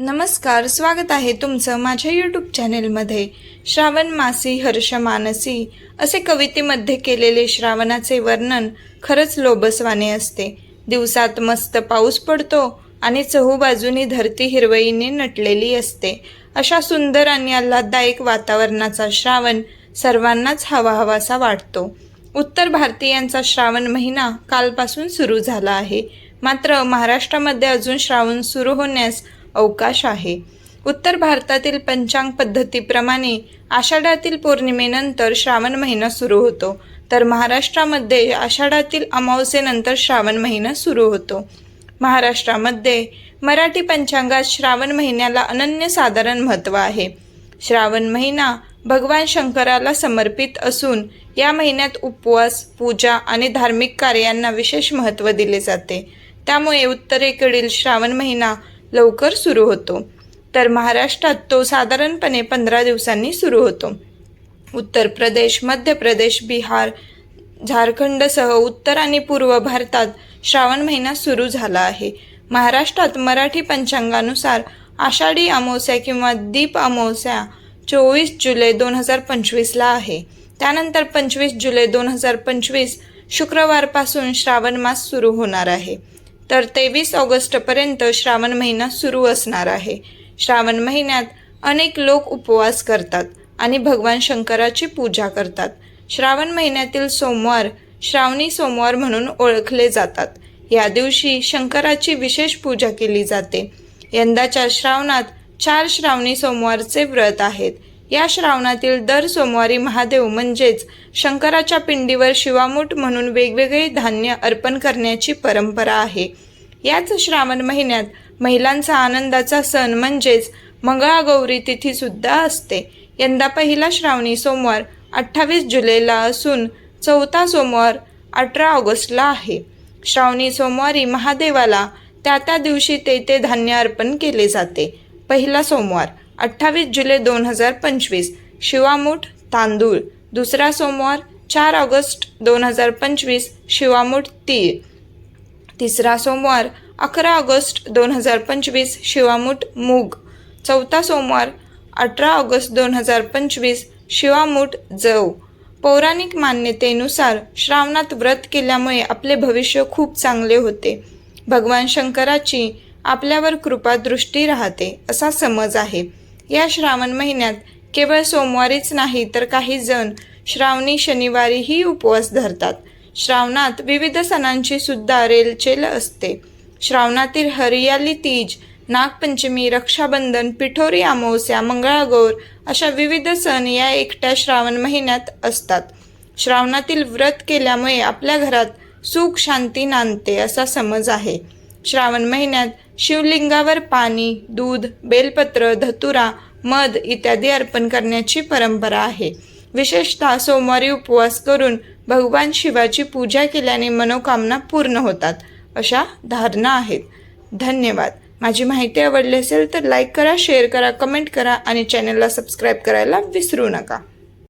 नमस्कार स्वागत आहे तुमचं माझ्या यूट्यूब चॅनेलमध्ये श्रावण मासी हर्ष मानसी असे कवितेमध्ये केलेले श्रावणाचे वर्णन खरंच लोबसवाने असते. दिवसात मस्त पाऊस पडतो आणि चहूबाजूनी धरती हिरवईने नटलेली असते. अशा सुंदर आणि आल्हाददायक वातावरणाचा श्रावण सर्वांनाच हवा हवासा वाटतो. उत्तर भारतीयांचा श्रावण महिना कालपासून सुरू झाला आहे. मात्र महाराष्ट्रामध्ये अजून श्रावण सुरू होण्यास अवकाश आहे. उत्तर भारतातील पंचांग पद्धतीप्रमाणे आषाढातील पौर्णिमेनंतर श्रावण महिना सुरू होतो. तर महाराष्ट्रामध्ये आषाढातील अमावस्येनंतर श्रावण महिना सुरू होतो. महाराष्ट्रामध्ये मराठी पंचांगात श्रावण महिन्याला अनन्यसाधारण महत्त्व आहे. श्रावण महिना भगवान शंकराला समर्पित असून या महिन्यात उपवास पूजा आणि धार्मिक कार्यांना विशेष महत्त्व दिले जाते. त्यामुळे उत्तरेकडील श्रावण महिना लवकर सुरू होतो. तर महाराष्ट्रात तो साधारणपणे पंधरा दिवसांनी सुरू होतो. उत्तर प्रदेश मध्य प्रदेश बिहार झारखंडसह उत्तर आणि पूर्व भारतात श्रावण महिना सुरू झाला आहे. महाराष्ट्रात मराठी पंचांगानुसार आषाढी अमावस्या किंवा दीप अमावस्या चोवीस जुलै दोन हजार पंचवीसला आहे. त्यानंतर पंचवीस जुलै दोन हजार पंचवीस शुक्रवारपासून श्रावण मास सुरू होणार आहे. तर तेवीस ऑगस्टपर्यंत श्रावण महिना सुरू असणार आहे. श्रावण महिन्यात अनेक लोक उपवास करतात आणि भगवान शंकराची पूजा करतात. श्रावण महिन्यातील सोमवार श्रावणी सोमवार म्हणून ओळखले जातात. या दिवशी शंकराची विशेष पूजा केली जाते. यंदाच्या श्रावणात चार श्रावणी सोमवारचे व्रत आहेत. या श्रावणातील दर सोमवारी महादेव म्हणजेच शंकराच्या पिंडीवर शिवामूठ म्हणून वेगवेगळे धान्य अर्पण करण्याची परंपरा आहे. याच श्रावण महिन्यात महिलांचा आनंदाचा सण म्हणजेच मंगळागौरी तिथी सुद्धा असते. यंदा पहिला श्रावणी सोमवार अठ्ठावीस जुलैला असून चौथा सोमवार अठरा ऑगस्टला आहे. श्रावणी सोमवारी महादेवाला त्या त्या दिवशी ते ते धान्य अर्पण केले जाते. पहिला सोमवार अठ्ठावीस जुलै दोन हजार पंचवीस. शिवामूठ तांदूळ. दुसरा सोमवार चार ऑगस्ट दोन हजार पंचवीस शिवामूठ तीळ. तिसरा सोमवार अकरा ऑगस्ट दोन हजार पंचवीस शिवामूठ मूग. चौथा सोमवार अठरा ऑगस्ट दोन हजार पंचवीस शिवामूठ जव. पौराणिक मान्यतेनुसार श्रावणात व्रत केल्यामुळे आपले भविष्य खूप चांगले होते. भगवान शंकराची आपल्यावर कृपा दृष्टी राहते असा समज आहे. या श्रावण महिन्यात केवळ सोमवारीच नाही तर काही जण श्रावणी शनिवारीही उपवास धरतात. श्रावणात विविध सणांची सुद्धा रेलचेल असते. श्रावणातील हरियाली तीज नागपंचमी रक्षाबंधन पिठोरी अमावस्या मंगळागौर अशा विविध सण या एकट्या श्रावण महिन्यात असतात. श्रावणातील व्रत केल्यामुळे आपल्या घरात सुख शांती नांदते असा समज आहे. श्रावण महिन्यात शिवलिंगावर पाणी दूध बेलपत्र धतुरा मध इत्यादी अर्पण करण्याची परंपरा आहे. विशेषतः सोमवारी उपवास करून भगवान शिवाची पूजा केल्याने मनोकामना पूर्ण होतात अशा धारणा आहेत. धन्यवाद. माझी माहिती आवडली असेल तर लाईक करा शेअर करा कमेंट करा आणि चॅनलला सबस्क्राईब करायला विसरू नका.